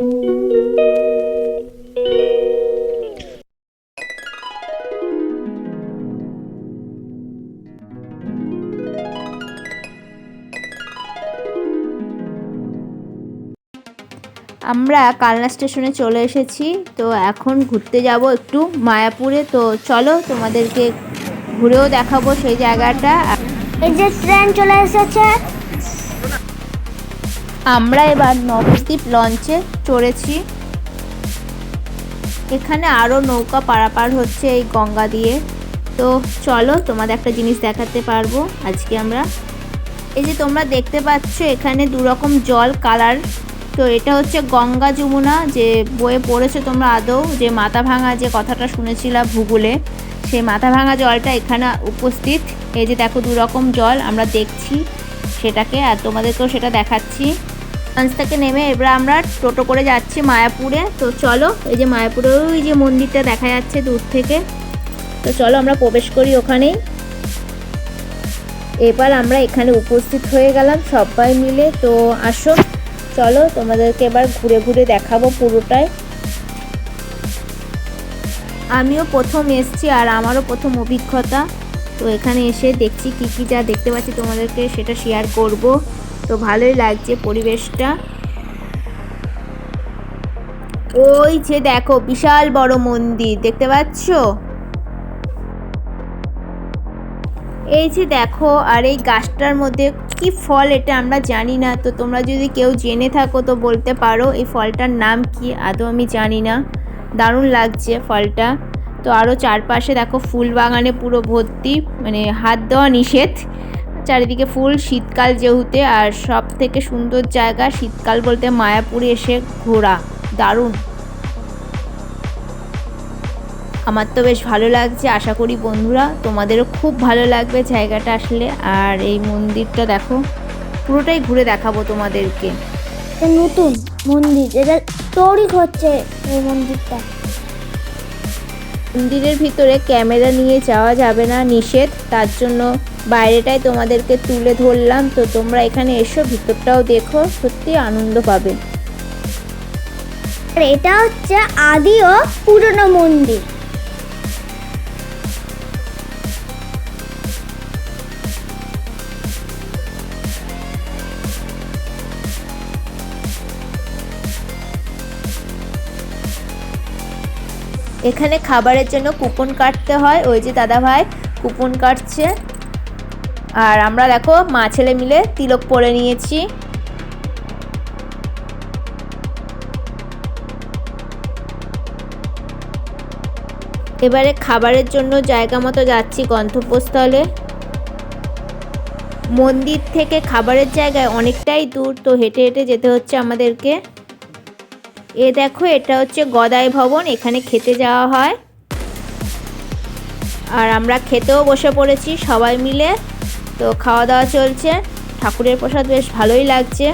আমরা কালনা স্টেশনে চলে এসেছি, তো এখন ঘুরতে যাব একটু মায়াপুরে। তো চলো তোমাদেরকে ঘুরেও দেখাবো সেই জায়গাটা। এই যে ট্রেন চলে এসেছে আমরা এবার নবদ্বীপ লঞ্চে চড়েছি। এখানে আরও নৌকা পারাপার হচ্ছে এই গঙ্গা দিয়ে। তো চলো তোমাদের একটা জিনিস দেখাতে পারব আজকে আমরা। এই যে তোমরা দেখতে পাচ্ছ এখানে দু রকম জল কালার। তো এটা হচ্ছে গঙ্গা যমুনা, যে বইয়ে পড়েছো তোমরা আদৌ, যে মাথা ভাঙা যে কথাটা শুনেছিলাম ভূগোলে, সেই মাথা ভাঙা জলটা এখানে উপস্থিত। এই যে দেখো দু রকম জল, আমরা দেখছি সেটাকে, আর তোমাদেরকেও সেটা দেখাচ্ছি। লঞ্চ থেকে নেমে এবার আমরা টোটো করে যাচ্ছি মায়াপুরে। তো চলো, এই যে মায়াপুরের ওই যে মন্দিরটা দেখা যাচ্ছে দূর থেকে। তো চলো আমরা প্রবেশ করি ওখানেই। এবার আমরা এখানে উপস্থিত হয়ে গেলাম সবাই মিলে। তো আসো, চলো তোমাদেরকে এবার ঘুরে ঘুরে দেখাবো পুরোটাই। আমিও প্রথম এসছি আর আমারও প্রথম অভিজ্ঞতা। তো এখানে এসে দেখছি কী কী যা দেখতে পাচ্ছি, তোমাদেরকে সেটা শেয়ার করব। তো ভালোই লাগছে পরিবেশটা। ওই যে দেখো, বিশাল বড় মন্দির, দেখতে পাচ্ছ? এই যে দেখো, আর এই গাছটার মধ্যে কি ফল এটা আমরা জানি না। তো তোমরা যদি কেউ জেনে থাকো তো বলতে পারো, এই ফলটার নাম কি? আদৌ আমি জানি না। দারুণ লাগছে ফলটা। তো আরও চারপাশে দেখো ফুল বাগানে পুরো ভর্তি মানে হাত দেওয়া নিষেধ। চারিদিকে ফুল শীতকাল যেহেতু আর সব থেকে সুন্দর জায়গা শীতকাল বলতে মায়াপুরে এসে ঘোরা। দারুণ। আমার তো বেশ ভালো লাগছে আশা করি বন্ধুরা তোমাদেরও খুব ভালো লাগবে জায়গাটা আসলে। আর এই মন্দিরটা দেখো পুরোটাই ঘুরে দেখাবো তোমাদেরকে। নতুন মন্দির এটা তৈরি হচ্ছে এই মন্দিরটা। মন্দিরের ভিতরে ক্যামেরা নিয়ে যাওয়া যাবে না নিষেধ। তার জন্য বাইরেটাই তোমাদেরকে তুলে ধরলাম। তো তোমরা এখানে এসো ভিতরটাও দেখো সত্যি আনন্দ পাবে। আর এটা হচ্ছে আদি ও পুরনো মন্দির। এখানে খাবারের জন্য কুপন কাটতে হয়। ওই যে দাদা ভাই কুপন কাটছে। আর আমরা দেখো মা ছেলে মিলে তিলক পরে নিয়েছি। এবারে খাবারের জন্য জায়গা মতো যাচ্ছি গন্তব্যস্থলে। মন্দির থেকে খাবারের জায়গায় অনেকটাই দূর, তো হেঁটে হেঁটে যেতে হচ্ছে আমাদেরকে। এ দেখো, এটা হচ্ছে গদাই ভবন, এখানে খেতে যাওয়া হয়। আর আমরা খেতেও বসে পড়েছি সবাই মিলে। তো খাওয়া দাওয়া চলছে। ঠাকুরের প্রসাদ বেশ ভালোই লাগছে।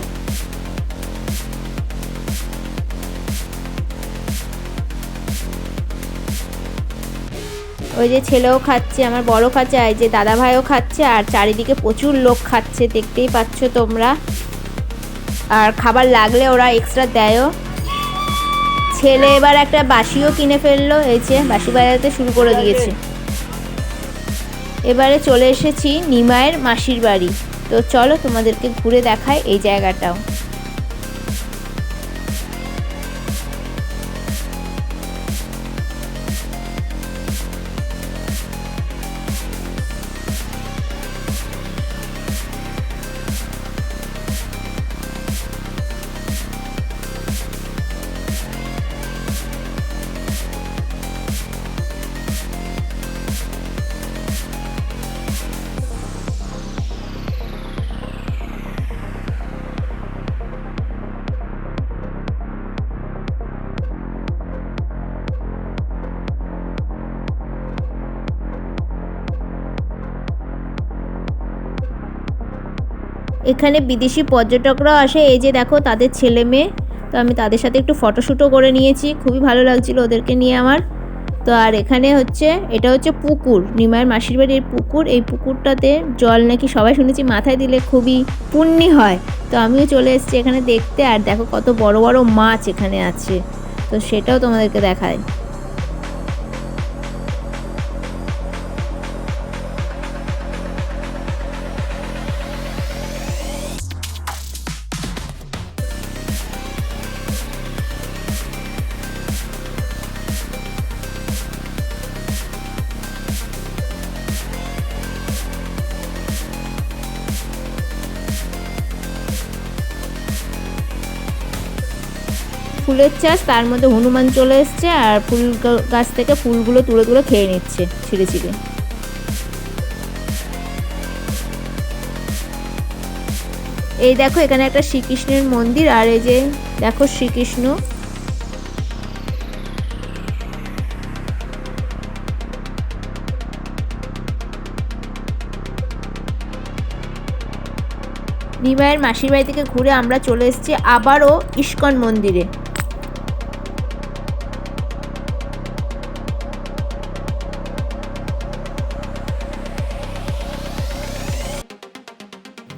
ওই যে ছেলেও খাচ্ছে, আমার বড় খাচ্ছে, আর যে দাদা ভাইও খাচ্ছে, আর চারিদিকে প্রচুর লোক খাচ্ছে, দেখতেই পাচ্ছ তোমরা। আর খাবার লাগলে ওরা এক্সট্রা দেয়ও। ছেলে এবার একটা বাসিও কিনে ফেলল, এই যে বাসি বাজাতে শুরু করে দিয়েছে। এবারে চলে এসেছি নিমায়ের মাসির বাড়ি। তো চলো তোমাদেরকে ঘুরে দেখায় এই জায়গাটাও। এখানে বিদেশি পর্যটকরাও আসে। এই যে দেখো তাদের ছেলে মেয়ে। তো আমি তাদের সাথে একটু ফটোশ্যুটও করে নিয়েছি। খুবই ভালো লাগছিল ওদেরকে নিয়ে আমার। তো আর এখানে হচ্ছে, এটা হচ্ছে পুকুর। নিমায়ের মাসির বাড়ির পুকুর। এই পুকুরটাতে জল নাকি সবাই শুনেছি মাথায় দিলে খুবই পুণ্যি হয়। তো আমিও চলে এসেছি এখানে দেখতে। আর দেখো কত বড় বড় মাছ এখানে আছে। তো সেটাও তোমাদেরকে দেখায় ফুলের চাষ, তার মধ্যে হনুমান চলে এসছে আর ফুল গাছ থেকে ফুলগুলো তুলে তুলে খেয়ে নিচ্ছে ছিঁড়ে ছিঁড়ে। এই দেখো এখানে একটা শ্রীকৃষ্ণের মন্দির আর এই যে দেখো শ্রীকৃষ্ণ। নিমায়ের মাসির বাড়ি থেকে ঘুরে আমরা চলে এসেছি আবারও ইস্কন মন্দিরে।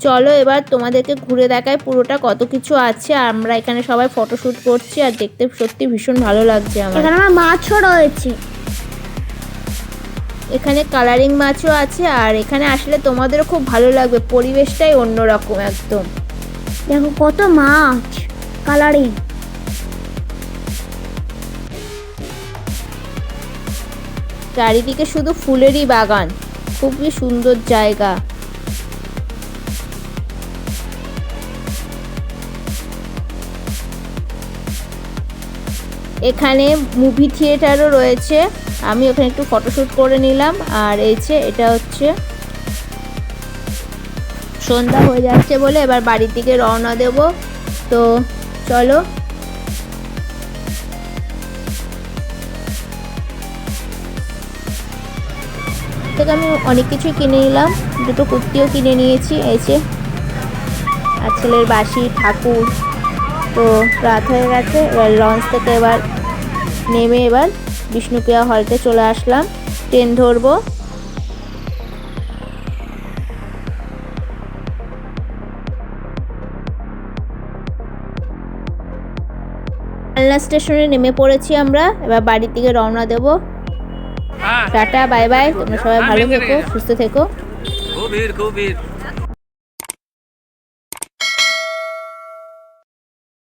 চলো এবার তোমাদেরকে ঘুরে দেখায় পুরোটা কত কিছু আছে। আর আমরা এখানে সবাই ফটোশ্যুট করছি আর দেখতে সত্যি ভীষণ ভালো লাগছে আমার। এখানে আমার মাছও রয়েছে। এখানে কালারিং মাছও আছে আর এখানে আসলে তোমাদেরও খুব ভালো লাগবে পরিবেশটাই অন্যরকম একদম। দেখো কত মাছ কালারিং চারিদিকে শুধু ফুলেরই বাগান খুবই সুন্দর জায়গা। এখানে মুভি থিয়েটারও রয়েছে। আমি ওখানে একটু ফটোশ্যুট করে নিলাম। আর এই যে এটা হচ্ছে সন্ধ্যা হয়ে যাচ্ছে বলে এবার বাড়ির দিকে রওনা দেব। তো চলো। থেকে আমি অনেক কিছুই কিনে নিলাম। দুটো কুর্তিও কিনে নিয়েছি, এই যে। আর ছেলের বাসি, ঠাকুর। তো রাত হয়ে গেছে এবার লঞ্চ থেকে এবার নেমে এবার বিষ্ণুপ্রিয়া হলতে চলে আসলাম। ট্রেন ধরবো। কালনা স্টেশনে নেমে পড়েছি আমরা এবার বাড়ির দিকে রওনা দেবো। টাটা বাই বাই তোমরা সবাই ভালো থেকো সুস্থ থেকো। খুব ভিড় খুব ভিড়